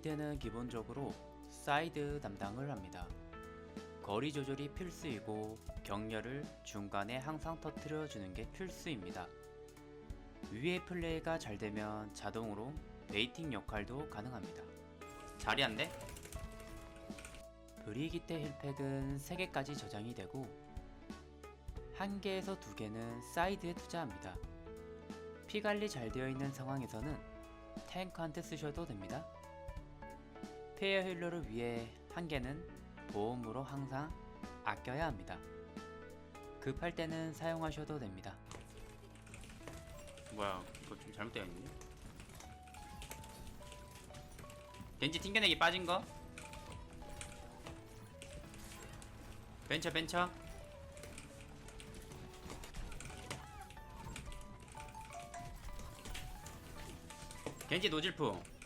브리기테는 기본적으로 사이드 담당을 합니다. 거리 조절이 필수이고 격려를 중간에 항상 터트려 주는 게 필수입니다. 위의 플레이가 잘 되면 자동으로 베이팅 역할도 가능합니다. 자리한데? 브리기테 힐팩은 3개까지 저장이 되고 1개에서 2개는 사이드에 투자합니다. 피 관리 잘 되어 있는 상황에서는 탱크한테 쓰셔도 됩니다. 페어 힐러를 위해 한 개는 보험으로 항상 아껴야 합니다. 급할 때는 사용하셔도 됩니다. 뭐야, 이거 좀 잘못되어 있는데? 벤치 튕겨내기 빠진 거? 벤처 벤처 겐지 노질풍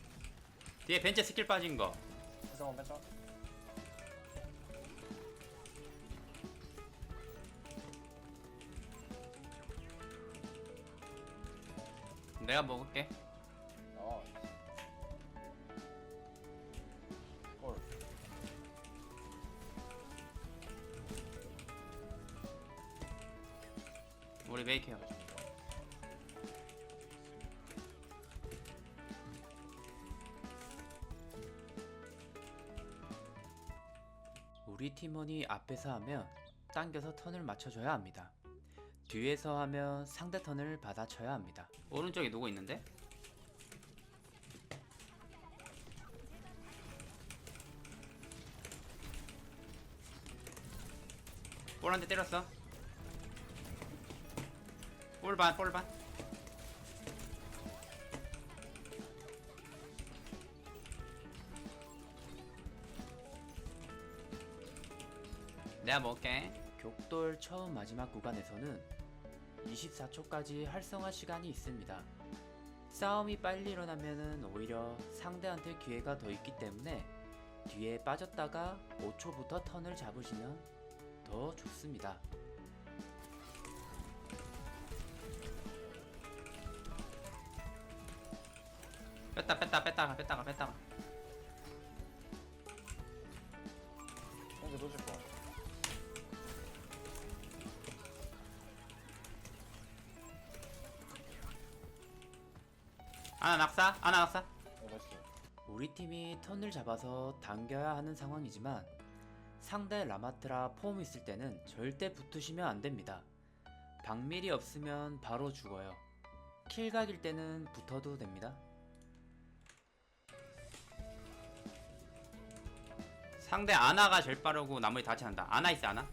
뒤에 벤처 스킬 빠진 거 잠깐만 뺐죠? 내가 먹을게 우리 팀원이 앞에서 하면 당겨서 턴을 맞춰줘야 합니다. 뒤에서 하면 상대 턴을 받아쳐야 합니다. 오른쪽에 누구 있는데? 볼한테 때렸어. 볼 반 볼 반. 내가 먹을게. 격돌 처음 마지막 구간에서는 24초까지 활성화 시간이 있습니다. 싸움이 빨리 일어나면은 오히려 상대한테 기회가 더 있기 때문에 뒤에 빠졌다가 5초부터 턴을 잡으시면 더 좋습니다. 뺐다 뺐다 뺐다가 뺐다가 뺐다가 현재 도질 거 하나 낙사 하나 낙사 어 우리 팀이 턴을 잡아서 당겨야 하는 상황이지만 상대 라마트라 폼 있을 때는 절대 붙으시면 안 됩니다. 박밀이 없으면 바로 죽어요. 킬각일 때는 붙어도 됩니다. 상대 아나가 제일 빠르고 나머지 다 같이 한다. 아나 있어 아나?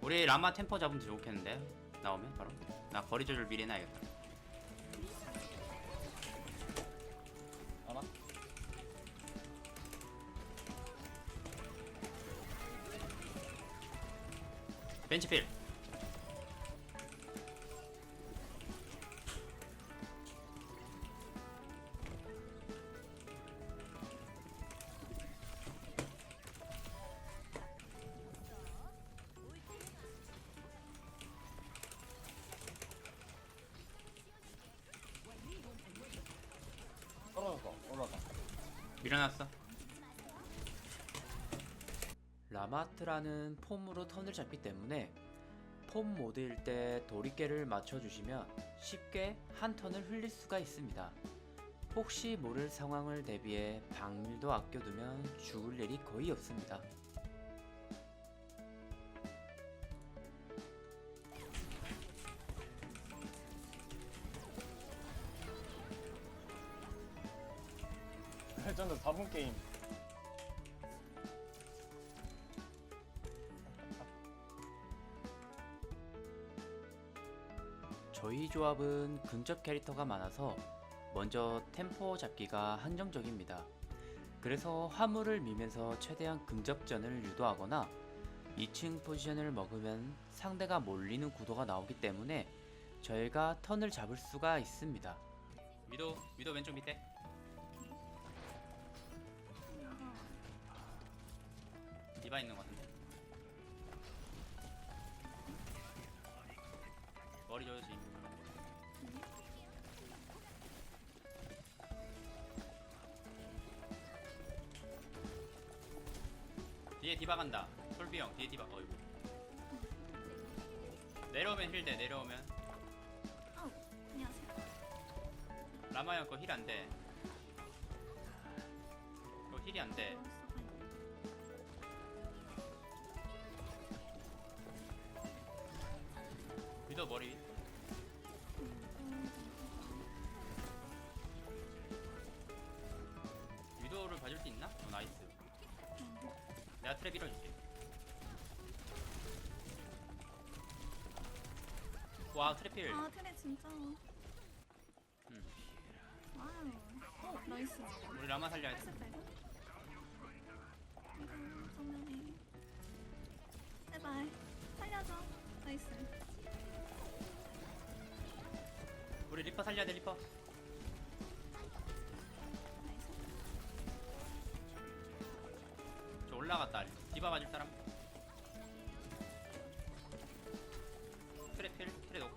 우리 라마 템포 잡으면 좋겠는데 나오면 바로 나 거리 조절 미리 해놔야겠다. 벤치 필. 떨어졌어 밀어놨어 라마트라는 폼으로 턴을 잡기 때문에 폼 모드일 때 도리깨를 맞춰주시면 쉽게 한 턴을 흘릴 수가 있습니다. 혹시 모를 상황을 대비해 박밀도 아껴두면 죽을 일이 거의 없습니다. 레전드 4분 게임 저희 조합은 근접 캐릭터가 많아서 먼저 템포 잡기가 한정적입니다. 그래서 화물을 미면서 최대한 근접전을 유도하거나 2층 포지션을 먹으면 상대가 몰리는 구도가 나오기 때문에 저희가 턴을 잡을 수가 있습니다. 위도 위도 왼쪽 밑에 디바 있는 것 같은데 머리 조여 디바 간다. 솔비 형 뒤에 디바. 어이구. 내려오면 힐돼 내려오면 안녕하세요. 라마 형거힐 안 돼. 그거 힐이 안 돼. 위도 머리 트랩 밀어줄게. 와 트랩 필. 아 트레 진짜. 음. 와우. 오 나이스. 우리 라마 살려야 돼. 했을 때. 이거 정면에. 제발 살려줘. 나이스. 우리 리퍼 살려야 돼 리퍼. 올라갔다. 디바 맞을 사람. 트랩 필. 트레 와.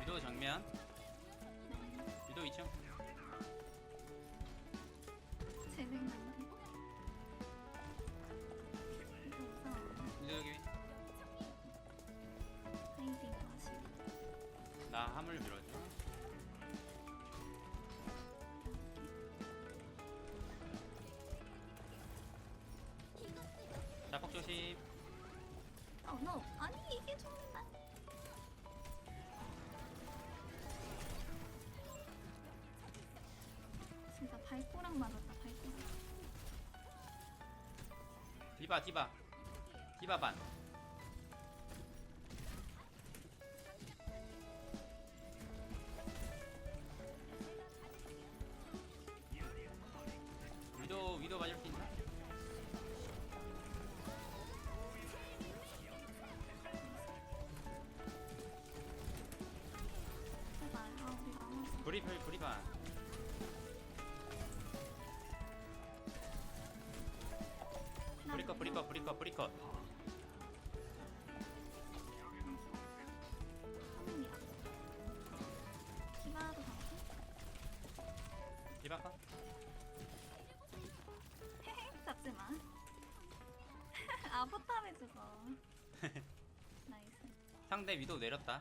위도 정면. 네. 위도 2층. 재밌는데. 이거 무서워. 위도 여기. 나 화물 밀어줘. 발꼬락 맞았다 발꼬락. 디바 디바. 디바 반. 위도 위도 맞을 수 있나? 제발 아 우리. 브리플 브리반. 브리컷 브리컷 브리컷. 합니다. 기마도 가고. 디바 컷. 헤헤 잡지 마. 아 포탑에 죽어. 나이스. 상대 위도 내렸다.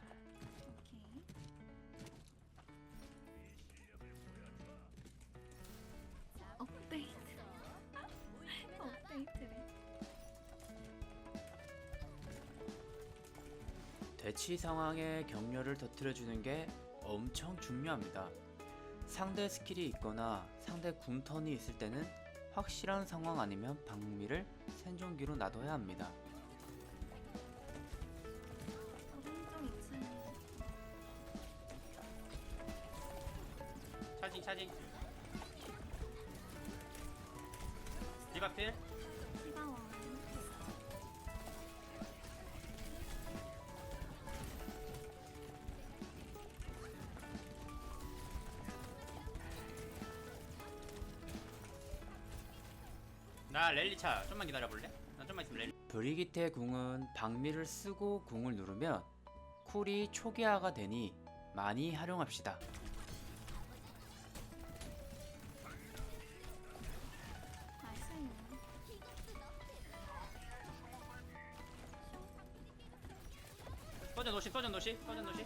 대치 상황에 격려를 터뜨려주는 게 엄청 중요합니다. 상대 스킬이 있거나 상대 궁턴이 있을 때는 확실한 상황 아니면 방미를 생존기로 놔둬야 합니다. 오른쪽 2층. 차징 차징. 디바필 나 랠리차 좀만 기다려볼래? 나 좀만 있으면 랠리 브리기테 궁은 방미를 쓰고 궁을 누르면 쿨이 초기화가 되니 많이 활용합시다. 서전 노시 서전 노시 서전 노시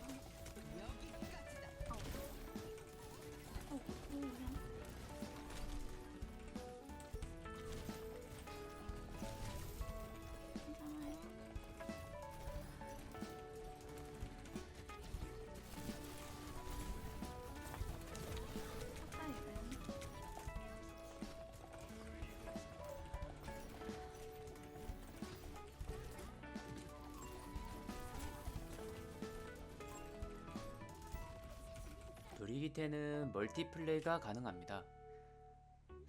브리기테는 멀티플레이가 가능합니다.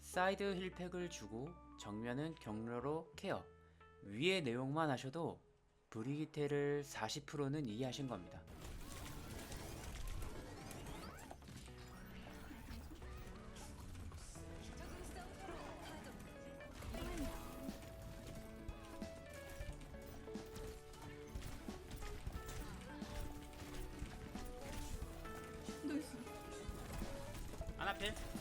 사이드 힐팩을 주고 정면은 격려로 케어. 위의 내용만 하셔도 브리기테를 40%는 이해하신 겁니다 here?